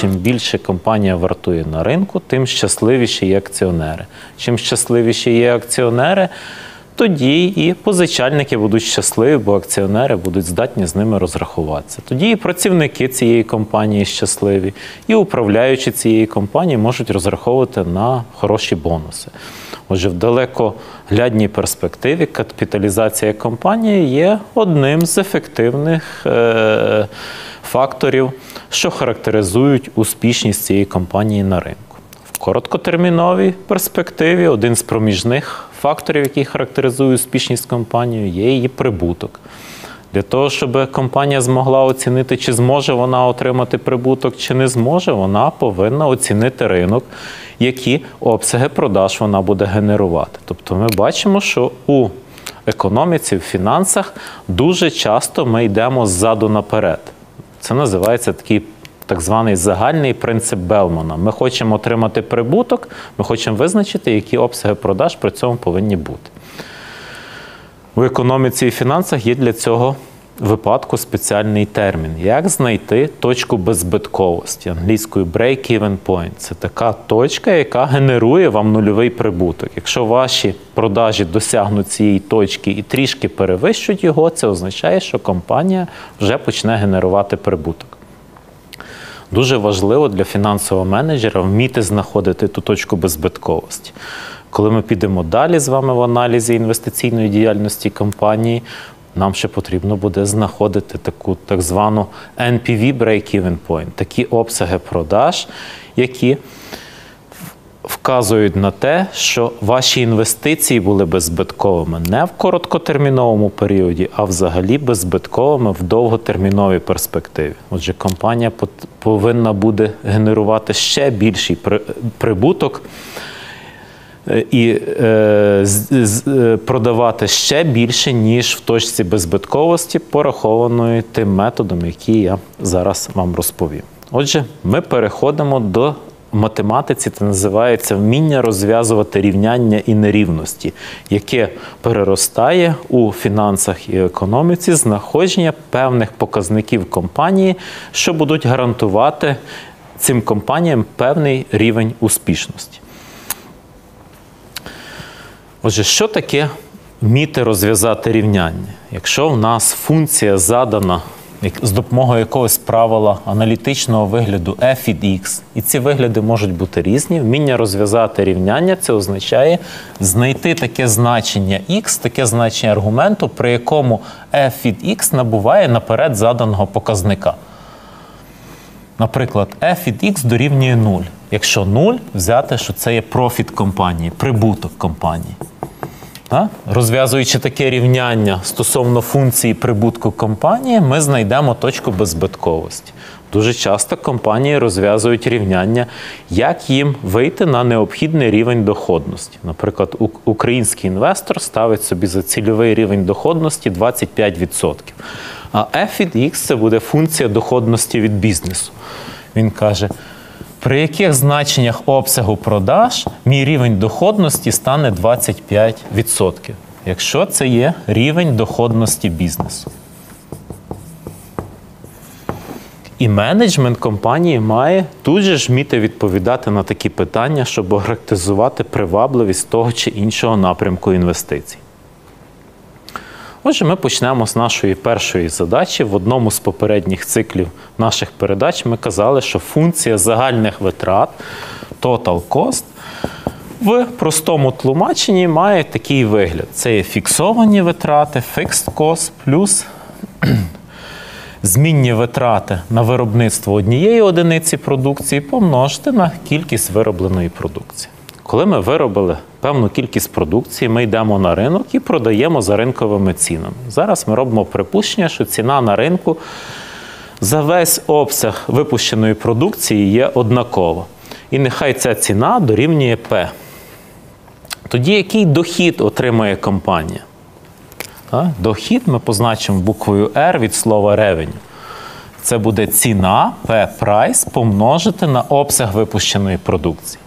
Чим більше компанія вартує на ринку, тим щасливіші є акціонери. Чим щасливіші є акціонери, тоді і позичальники будуть щасливі, бо акціонери будуть здатні з ними розрахуватися. Тоді і працівники цієї компанії щасливі, і управляючі цієї компанії можуть розраховувати на хороші бонуси. Отже, в далекоглядній перспективі капіталізація компанії є одним з ефективних е- факторів, що характеризують успішність цієї компанії на ринку. В короткотерміновій перспективі один з проміжних факторів, який характеризує успішність компанії, є її прибуток. Для того, щоб компанія змогла оцінити, чи зможе вона отримати прибуток, чи не зможе, вона повинна оцінити ринок, які обсяги продаж вона буде генерувати. Тобто ми бачимо, що у економіці, в фінансах дуже часто ми йдемо ззаду наперед. Це називається такий так званий загальний принцип Белмана. Ми хочемо отримати прибуток, ми хочемо визначити, які обсяги продаж при цьому повинні бути. В економіці і фінансах є для цього випадку спеціальний термін. Як знайти точку беззбитковості англійською break-even point. Це така точка, яка генерує вам нульовий прибуток. Якщо ваші продажі досягнуть цієї точки і трішки перевищують його, це означає, що компанія вже почне генерувати прибуток. Дуже важливо для фінансового менеджера вміти знаходити ту точку беззбитковості. Коли ми підемо далі з вами в аналізі інвестиційної діяльності компанії, нам ще потрібно буде знаходити таку так звану NPV break-even point, такі обсяги продаж, які вказують на те, що ваші інвестиції були беззбитковими не в короткотерміновому періоді, а взагалі беззбитковими в довготерміновій перспективі. Отже, компанія повинна буде генерувати ще більший прибуток. І е, е, продавати ще більше, ніж в точці беззбитковості, порахованої тим методом, який я зараз вам розповім. Отже, ми переходимо до математиці, це називається вміння розв'язувати рівняння і нерівності, яке переростає у фінансах і економіці знаходження певних показників компанії, що будуть гарантувати цим компаніям певний рівень успішності. Отже, що таке вміти розв'язати рівняння? Якщо в нас функція задана з допомогою якогось правила аналітичного вигляду f від x, і ці вигляди можуть бути різні, вміння розв'язати рівняння це означає знайти таке значення x, таке значення аргументу, при якому f від x набуває наперед заданого показника. Наприклад, f від x дорівнює 0. Якщо 0, взяти, що це є профіт компанії, прибуток компанії. Розв'язуючи таке рівняння стосовно функції прибутку компанії, ми знайдемо точку беззбитковості. Дуже часто компанії розв'язують рівняння, як їм вийти на необхідний рівень доходності. Наприклад, український інвестор ставить собі за цільовий рівень доходності 25%. А f від x це буде функція доходності від бізнесу. Він каже, при яких значеннях обсягу продаж мій рівень доходності стане 25%, якщо це є рівень доходності бізнесу. І менеджмент компанії має тут же ж вміти відповідати на такі питання, щоб охарактеризувати привабливість того чи іншого напрямку інвестицій. Отже, ми почнемо з нашої першої задачі. В одному з попередніх циклів наших передач ми казали, що функція загальних витрат total cost в простому тлумаченні має такий вигляд: це є фіксовані витрати, fixed cost плюс змінні витрати на виробництво однієї одиниці продукції помножити на кількість виробленої продукції. Коли ми виробили певну кількість продукції, ми йдемо на ринок і продаємо за ринковими цінами. Зараз ми робимо припущення, що ціна на ринку за весь обсяг випущеної продукції є однакова. І нехай ця ціна дорівнює P. Тоді який дохід отримує компанія? Дохід ми позначимо буквою R від слова revenue. Це буде ціна P price помножити на обсяг випущеної продукції.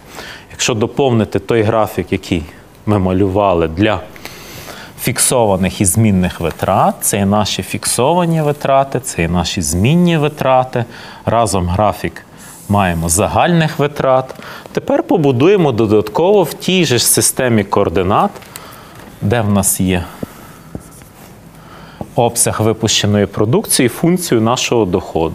Якщо доповнити той графік, який ми малювали для фіксованих і змінних витрат, це і наші фіксовані витрати, це і наші змінні витрати. Разом графік маємо загальних витрат. Тепер побудуємо додатково в тій же системі координат, де в нас є обсяг випущеної продукції, функцію нашого доходу.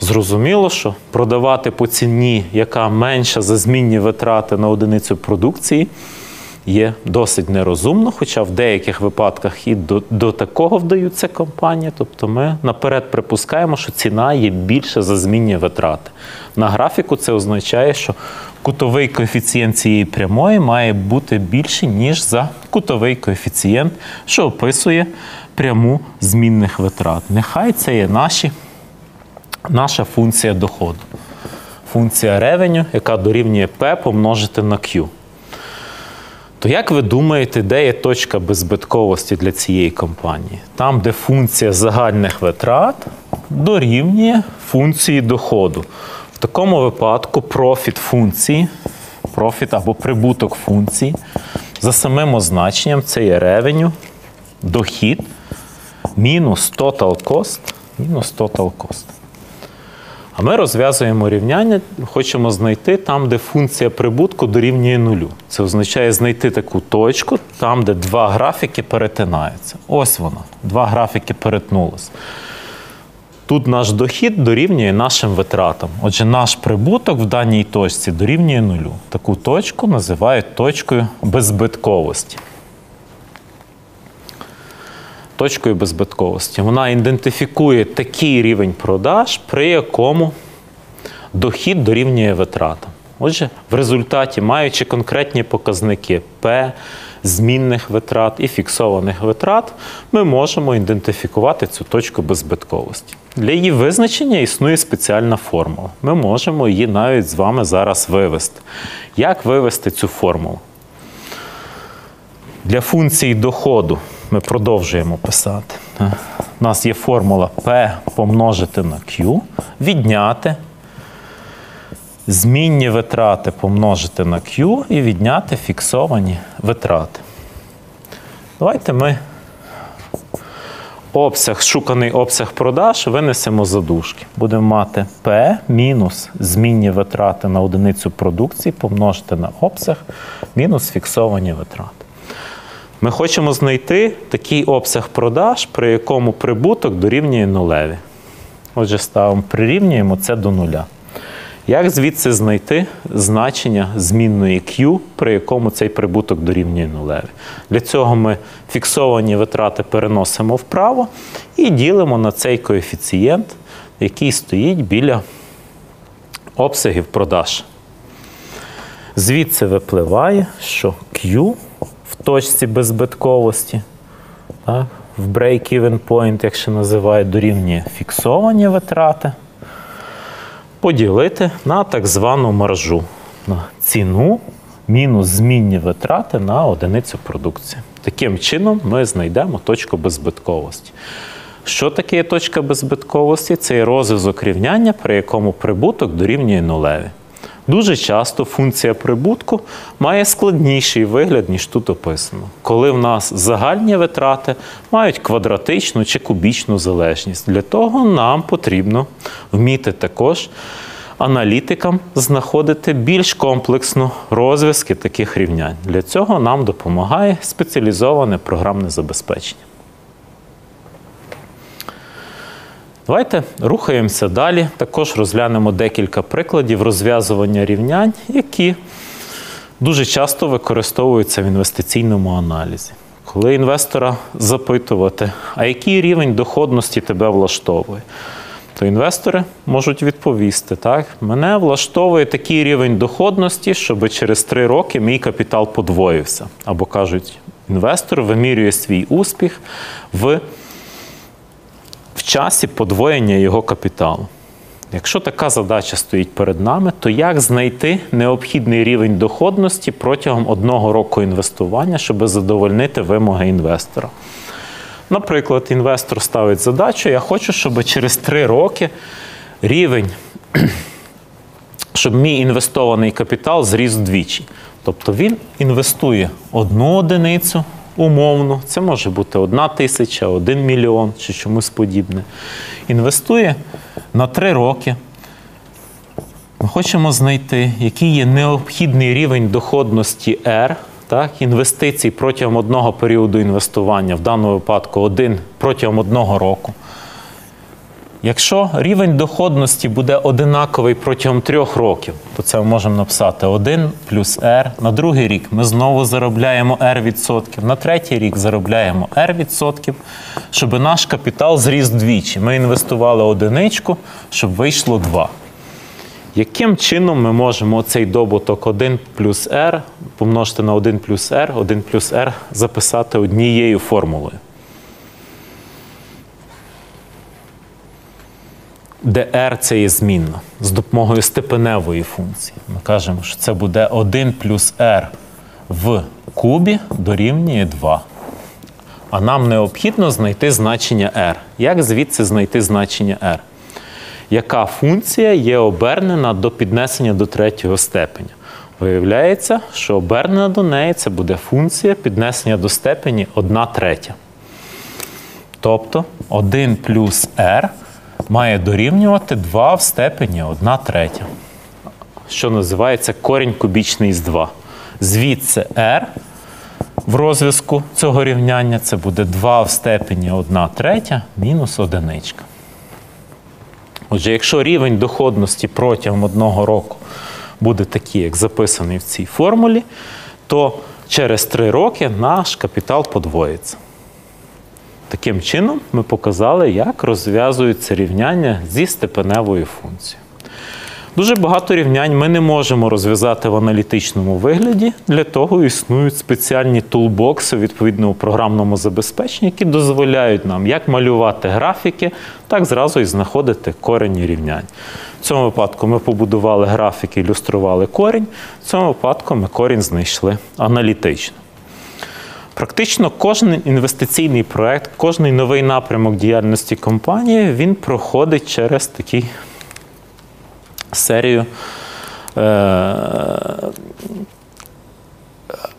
Зрозуміло, що продавати по ціні, яка менша за змінні витрати на одиницю продукції, є досить нерозумно, хоча в деяких випадках і до, до такого вдаються компанії. Тобто ми наперед припускаємо, що ціна є більша за змінні витрати. На графіку це означає, що кутовий коефіцієнт цієї прямої має бути більший, ніж за кутовий коефіцієнт, що описує пряму змінних витрат. Нехай це є наші наша функція доходу. Функція ревеню, яка дорівнює P помножити на Q. То як ви думаєте, де є точка беззбитковості для цієї компанії? Там, де функція загальних витрат дорівнює функції доходу. В такому випадку профіт функції, профіт або прибуток функції за самим означенням це є ревеню, дохід мінус total cost, мінус total cost. А ми розв'язуємо рівняння, хочемо знайти там, де функція прибутку дорівнює нулю. Це означає знайти таку точку, там, де два графіки перетинаються. Ось воно, два графіки перетнулися. Тут наш дохід дорівнює нашим витратам. Отже, наш прибуток в даній точці дорівнює нулю. Таку точку називають точкою беззбитковості. Точкою беззбитковості. Вона ідентифікує такий рівень продаж, при якому дохід дорівнює витратам. Отже, в результаті, маючи конкретні показники P, змінних витрат і фіксованих витрат, ми можемо ідентифікувати цю точку беззбитковості. Для її визначення існує спеціальна формула. Ми можемо її навіть з вами зараз вивести. Як вивести цю формулу? Для функції доходу ми продовжуємо писати. У нас є формула P помножити на Q, відняти змінні витрати помножити на Q і відняти фіксовані витрати. Давайте ми обсяг, шуканий обсяг продаж винесемо за дужки. Будемо мати P мінус змінні витрати на одиницю продукції помножити на обсяг мінус фіксовані витрати. Ми хочемо знайти такий обсяг продаж, при якому прибуток дорівнює нулеві. Отже, ставимо, прирівнюємо це до нуля. Як звідси знайти значення змінної Q, при якому цей прибуток дорівнює нулеві? Для цього ми фіксовані витрати переносимо вправо і ділимо на цей коефіцієнт, який стоїть біля обсягів продаж. Звідси випливає, що Q в точці беззбитковості, так, в break-even point, якщо називають, дорівнює фіксовані витрати, поділити на так звану маржу, на ціну мінус змінні витрати на одиницю продукції. Таким чином ми знайдемо точку беззбитковості. Що таке точка беззбитковості? Це є розв'язок рівняння, при якому прибуток дорівнює нулеві. Дуже часто функція прибутку має складніший вигляд, ніж тут описано, коли в нас загальні витрати мають квадратичну чи кубічну залежність. Для того нам потрібно вміти також аналітикам знаходити більш комплексно розв'язки таких рівнянь. Для цього нам допомагає спеціалізоване програмне забезпечення. Давайте рухаємося далі. Також розглянемо декілька прикладів розв'язування рівнянь, які дуже часто використовуються в інвестиційному аналізі. Коли інвестора запитувати, а який рівень доходності тебе влаштовує, то інвестори можуть відповісти: так, мене влаштовує такий рівень доходності, щоб через три роки мій капітал подвоївся. Або кажуть, інвестор вимірює свій успіх в в часі подвоєння його капіталу. Якщо така задача стоїть перед нами, то як знайти необхідний рівень доходності протягом одного року інвестування, щоб задовольнити вимоги інвестора? Наприклад, інвестор ставить задачу: я хочу, щоб через три роки рівень, щоб мій інвестований капітал зріс вдвічі. Тобто він інвестує одну одиницю умовно, це може бути одна тисяча, один мільйон чи чомусь подібне. Інвестує на три роки. Ми хочемо знайти, який є необхідний рівень доходності R, так, інвестицій протягом одного періоду інвестування, в даному випадку один протягом одного року. Якщо рівень доходності буде одинаковий протягом трьох років, то це ми можемо написати 1 плюс R. На другий рік ми знову заробляємо R відсотків, на третій рік заробляємо R відсотків, щоб наш капітал зріс двічі. Ми інвестували одиничку, щоб вийшло 2. Яким чином ми можемо цей добуток 1 плюс R помножити на 1 плюс R, 1 плюс R записати однією формулою? Де r це є змінна з допомогою степеневої функції. Ми кажемо, що це буде 1 плюс r в кубі дорівнює 2. А нам необхідно знайти значення r. Як звідси знайти значення r? Яка функція є обернена до піднесення до третього степеня? Виявляється, що обернена до неї це буде функція піднесення до степені 1 третя. Тобто 1 плюс r має дорівнювати 2 в степені 1 третя, що називається корінь кубічний з 2. Звідси r в розв'язку цього рівняння це буде 2 в степені 1 третя мінус одиничка. Отже, якщо рівень доходності протягом одного року буде такий, як записаний в цій формулі, то через 3 роки наш капітал подвоїться. Таким чином, ми показали, як розв'язуються рівняння зі степеневою функцією. Дуже багато рівнянь ми не можемо розв'язати в аналітичному вигляді. Для того існують спеціальні тулбокси відповідно у програмному забезпеченні, які дозволяють нам як малювати графіки, так зразу і знаходити корені рівнянь. В цьому випадку ми побудували графіки, ілюстрували корінь. В цьому випадку ми корінь знайшли аналітично. Практично кожен інвестиційний проект, кожен новий напрямок діяльності компанії він проходить через таку серію е-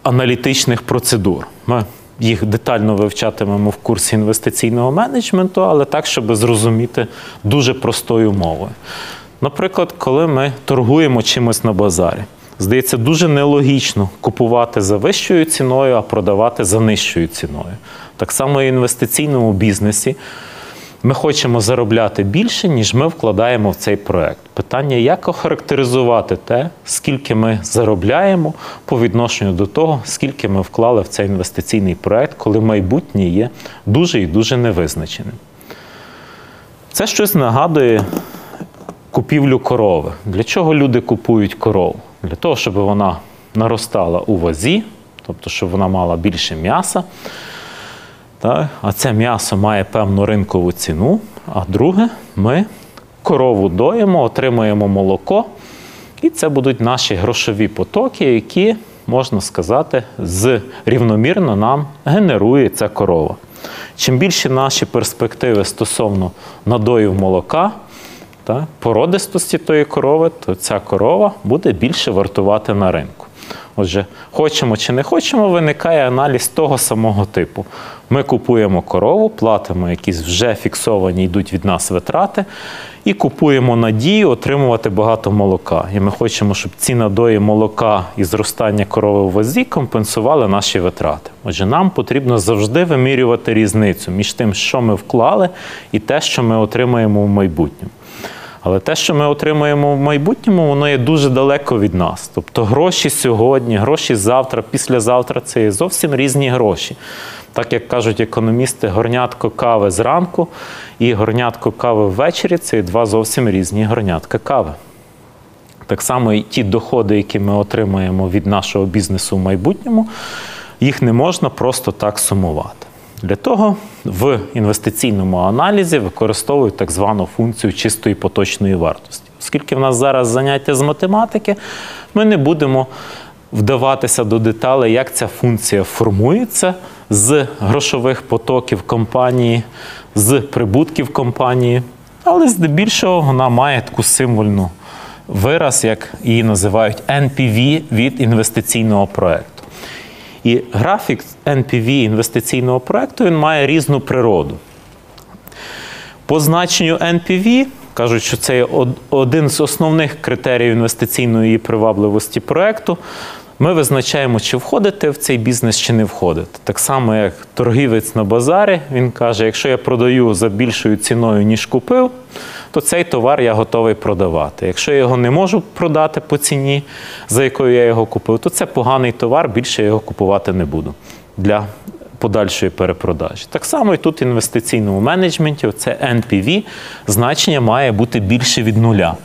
аналітичних процедур. Ми їх детально вивчатимемо в курсі інвестиційного менеджменту, але так, щоб зрозуміти дуже простою мовою. Наприклад, коли ми торгуємо чимось на базарі. Здається, дуже нелогічно купувати за вищою ціною, а продавати за нижчою ціною. Так само і в інвестиційному бізнесі ми хочемо заробляти більше, ніж ми вкладаємо в цей проект. Питання, як охарактеризувати те, скільки ми заробляємо по відношенню до того, скільки ми вклали в цей інвестиційний проект, коли майбутнє є дуже і дуже невизначеним. Це щось нагадує купівлю корови. Для чого люди купують корову? Для того, щоб вона наростала у вазі, тобто, щоб вона мала більше м'яса. Так? А це м'ясо має певну ринкову ціну. А друге, ми корову доїмо, отримуємо молоко, і це будуть наші грошові потоки, які, можна сказати, з рівномірно нам генерує ця корова. Чим більше наші перспективи стосовно надоїв молока, та, породистості тої корови, то ця корова буде більше вартувати на ринку. Отже, хочемо чи не хочемо, виникає аналіз того самого типу. Ми купуємо корову, платимо якісь вже фіксовані, йдуть від нас витрати, і купуємо надію отримувати багато молока. І ми хочемо, щоб ці надої молока і зростання корови в вазі компенсували наші витрати. Отже, нам потрібно завжди вимірювати різницю між тим, що ми вклали, і те, що ми отримаємо в майбутньому. Але те, що ми отримуємо в майбутньому, воно є дуже далеко від нас. Тобто гроші сьогодні, гроші завтра, післязавтра це є зовсім різні гроші. Так як кажуть економісти, горнятко кави зранку і горнятко кави ввечері це два зовсім різні горнятка кави. Так само і ті доходи, які ми отримуємо від нашого бізнесу в майбутньому, їх не можна просто так сумувати. Для того в інвестиційному аналізі використовують так звану функцію чистої поточної вартості. Оскільки в нас зараз заняття з математики, ми не будемо вдаватися до деталей, як ця функція формується з грошових потоків компанії, з прибутків компанії, але здебільшого вона має таку символьну вираз, як її називають NPV від інвестиційного проекту. І графік NPV інвестиційного проекту він має різну природу. По значенню NPV Кажуть, що це один з основних критеріїв інвестиційної привабливості проекту. Ми визначаємо, чи входити в цей бізнес, чи не входити. Так само, як торгівець на базарі, він каже: якщо я продаю за більшою ціною, ніж купив, то цей товар я готовий продавати. Якщо я його не можу продати по ціні, за якою я його купив, то це поганий товар, більше я його купувати не буду для подальшої перепродажі. Так само і тут в інвестиційному менеджменті це NPV значення має бути більше від нуля.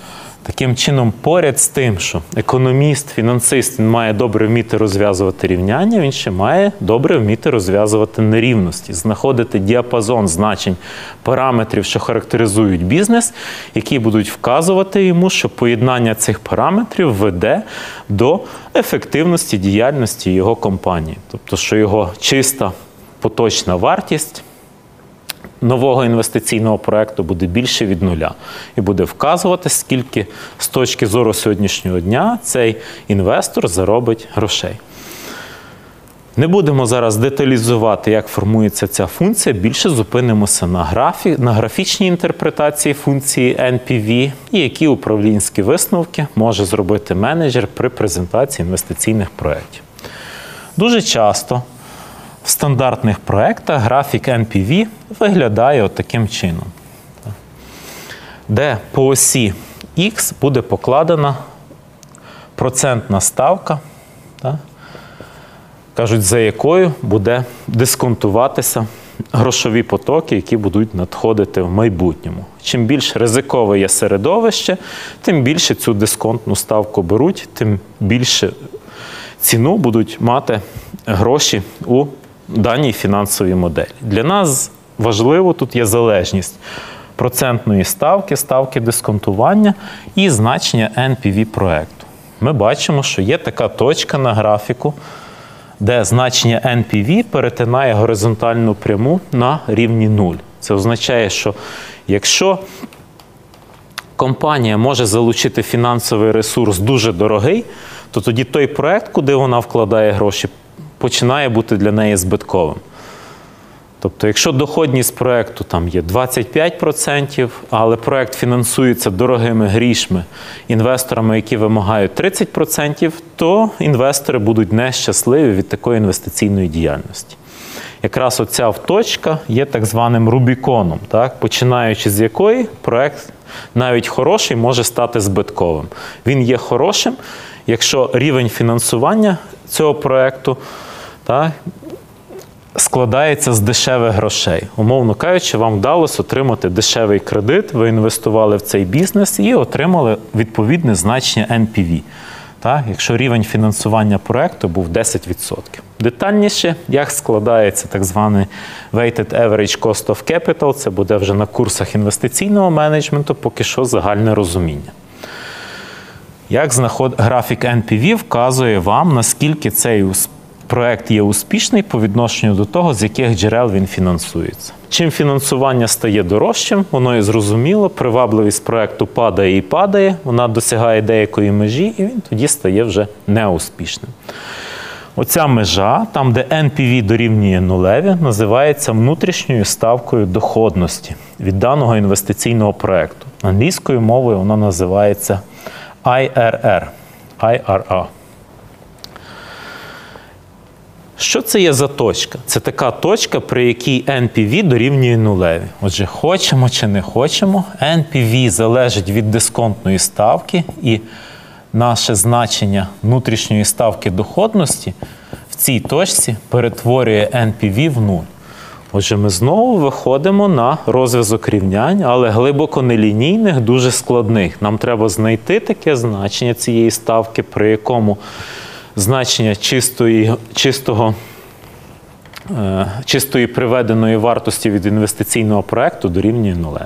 Таким чином, поряд з тим, що економіст, фінансист він має добре вміти розв'язувати рівняння, він ще має добре вміти розв'язувати нерівності, знаходити діапазон значень параметрів, що характеризують бізнес, які будуть вказувати йому, що поєднання цих параметрів веде до ефективності діяльності його компанії, тобто, що його чиста поточна вартість нового інвестиційного проекту буде більше від нуля і буде вказувати, скільки з точки зору сьогоднішнього дня цей інвестор заробить грошей. Не будемо зараз деталізувати, як формується ця функція. Більше зупинимося на графі, на графічній інтерпретації функції NPV і які управлінські висновки може зробити менеджер при презентації інвестиційних проєктів. Дуже часто в стандартних проєктах графік NPV виглядає от таким чином, де по осі X буде покладена процентна ставка, кажуть, за якою буде дисконтуватися грошові потоки, які будуть надходити в майбутньому. Чим більш ризикове є середовище, тим більше цю дисконтну ставку беруть, тим більше ціну будуть мати гроші у даній фінансовій моделі. Для нас важливо тут є залежність процентної ставки, ставки дисконтування і значення NPV проекту. Ми бачимо, що є така точка на графіку, де значення NPV перетинає горизонтальну пряму на рівні 0. Це означає, що якщо компанія може залучити фінансовий ресурс дуже дорогий, то тоді той проект, куди вона вкладає гроші, починає бути для неї збитковим. Тобто, якщо доходність проєкту там є 25%, але проєкт фінансується дорогими грішми інвесторами, які вимагають 30%, то інвестори будуть нещасливі від такої інвестиційної діяльності. Якраз оця точка є так званим Рубіконом, так? починаючи з якої проєкт навіть хороший може стати збитковим. Він є хорошим, якщо рівень фінансування цього проєкту так, складається з дешевих грошей. Умовно кажучи, вам вдалося отримати дешевий кредит, ви інвестували в цей бізнес і отримали відповідне значення NPV. Так, якщо рівень фінансування проекту був 10%. Детальніше, як складається так званий Weighted Average Cost of Capital, це буде вже на курсах інвестиційного менеджменту, поки що загальне розуміння. Як знаход... графік NPV вказує вам, наскільки цей проект є успішний по відношенню до того, з яких джерел він фінансується. Чим фінансування стає дорожчим, воно і зрозуміло, привабливість проекту падає і падає, вона досягає деякої межі, і він тоді стає вже неуспішним. Оця межа, там, де NPV дорівнює нулеві, називається внутрішньою ставкою доходності від даного інвестиційного проекту. Англійською мовою вона називається IRR. IRA. Що це є за точка? Це така точка, при якій NPV дорівнює нулеві. Отже, хочемо чи не хочемо, NPV залежить від дисконтної ставки, і наше значення внутрішньої ставки доходності в цій точці перетворює NPV в нуль. Отже, ми знову виходимо на розв'язок рівнянь, але глибоко нелінійних, дуже складних. Нам треба знайти таке значення цієї ставки, при якому значення чистої, чистого, е, чистої приведеної вартості від інвестиційного проєкту дорівнює нулеві.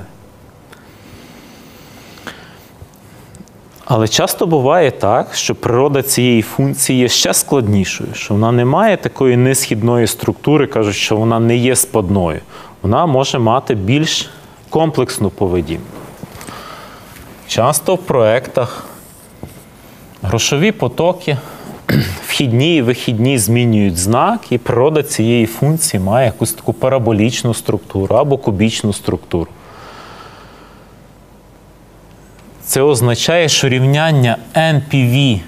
Але часто буває так, що природа цієї функції є ще складнішою, що вона не має такої несхідної структури, кажуть, що вона не є спадною. Вона може мати більш комплексну поведінку. Часто в проєктах грошові потоки вхідні і вихідні змінюють знак, і природа цієї функції має якусь таку параболічну структуру або кубічну структуру. Це означає, що рівняння NPV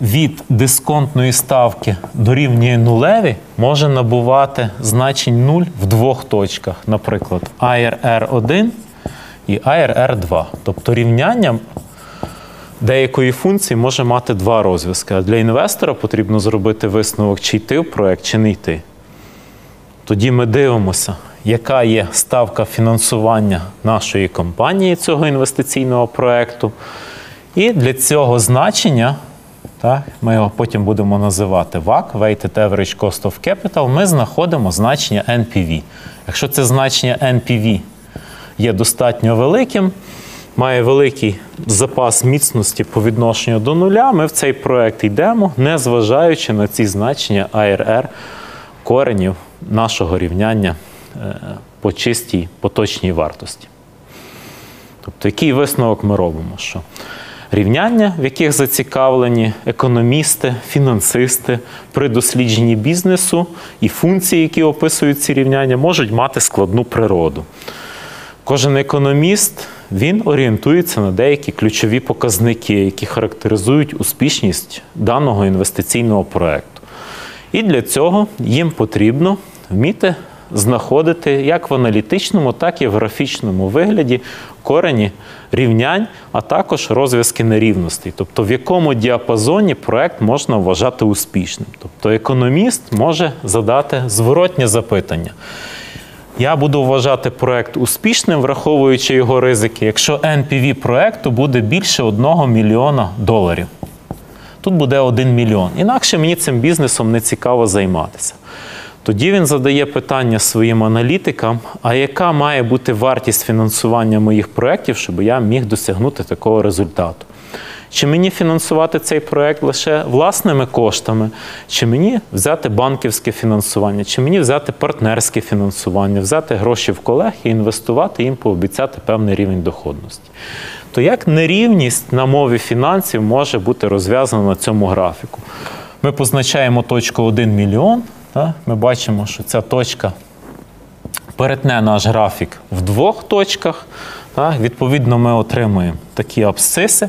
від дисконтної ставки дорівнює нулеві може набувати значень 0 в двох точках, наприклад, IRR1 і IRR2. Тобто рівняння деякої функції може мати два розв'язки. Для інвестора потрібно зробити висновок, чи йти в проект, чи не йти. Тоді ми дивимося, яка є ставка фінансування нашої компанії цього інвестиційного проекту. І для цього значення, так, ми його потім будемо називати WACC, Weighted Average Cost of Capital, ми знаходимо значення NPV. Якщо це значення NPV є достатньо великим, має великий запас міцності по відношенню до нуля, ми в цей проект йдемо, не зважаючи на ці значення ARR коренів нашого рівняння е, по чистій поточній вартості. Тобто, який висновок ми робимо? Що рівняння, в яких зацікавлені економісти, фінансисти при дослідженні бізнесу і функції, які описують ці рівняння, можуть мати складну природу. Кожен економіст він орієнтується на деякі ключові показники, які характеризують успішність даного інвестиційного проекту. І для цього їм потрібно вміти знаходити як в аналітичному, так і в графічному вигляді корені рівнянь, а також розв'язки нерівностей, тобто в якому діапазоні проект можна вважати успішним. Тобто економіст може задати зворотнє запитання. Я буду вважати проект успішним, враховуючи його ризики, якщо NPV проекту буде більше 1 мільйона доларів. Тут буде 1 мільйон. Інакше мені цим бізнесом не цікаво займатися. Тоді він задає питання своїм аналітикам: а яка має бути вартість фінансування моїх проєктів, щоб я міг досягнути такого результату? Чи мені фінансувати цей проект лише власними коштами, чи мені взяти банківське фінансування, чи мені взяти партнерське фінансування, взяти гроші в колег і інвестувати їм, пообіцяти певний рівень доходності? То як нерівність на мові фінансів може бути розв'язана на цьому графіку? Ми позначаємо точку 1 мільйон. Ми бачимо, що ця точка перетне наш графік в двох точках. Відповідно, ми отримуємо такі абсциси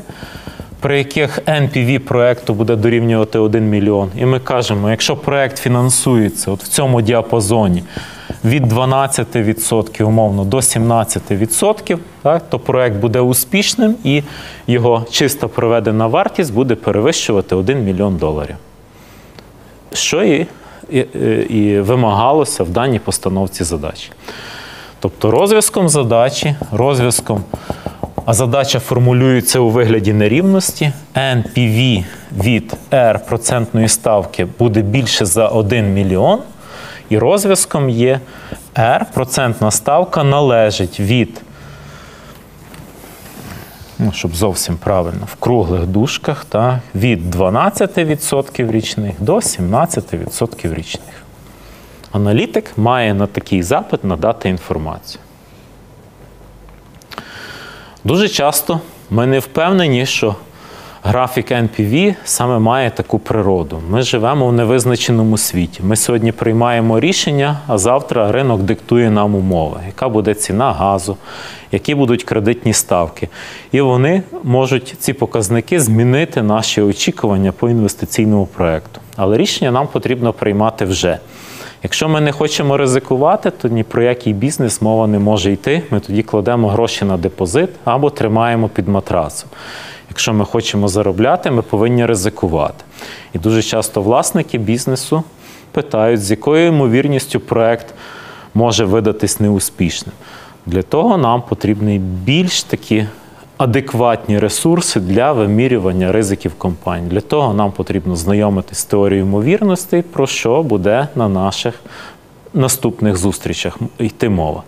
при яких NPV проекту буде дорівнювати 1 мільйон. І ми кажемо, якщо проект фінансується от в цьому діапазоні від 12% умовно до 17%, так, то проект буде успішним і його чисто проведена вартість буде перевищувати 1 мільйон доларів. Що і, і, і вимагалося в даній постановці задачі. Тобто розв'язком задачі, розв'язком а задача формулюється у вигляді нерівності. NPV від R процентної ставки буде більше за 1 мільйон. І розв'язком є R процентна ставка належить від, ну, щоб зовсім правильно, в круглих дужках, та, від 12% річних до 17% річних. Аналітик має на такий запит надати інформацію. Дуже часто ми не впевнені, що графік NPV саме має таку природу. Ми живемо в невизначеному світі. Ми сьогодні приймаємо рішення, а завтра ринок диктує нам умови, яка буде ціна газу, які будуть кредитні ставки. І вони можуть ці показники змінити наші очікування по інвестиційному проекту. Але рішення нам потрібно приймати вже. Якщо ми не хочемо ризикувати, то ні про який бізнес мова не може йти. Ми тоді кладемо гроші на депозит або тримаємо під матрасом. Якщо ми хочемо заробляти, ми повинні ризикувати. І дуже часто власники бізнесу питають, з якою ймовірністю проект може видатись неуспішним. Для того нам потрібні більш такі адекватні ресурси для вимірювання ризиків компаній. Для того нам потрібно знайомитись з теорією ймовірностей, про що буде на наших наступних зустрічах йти мова.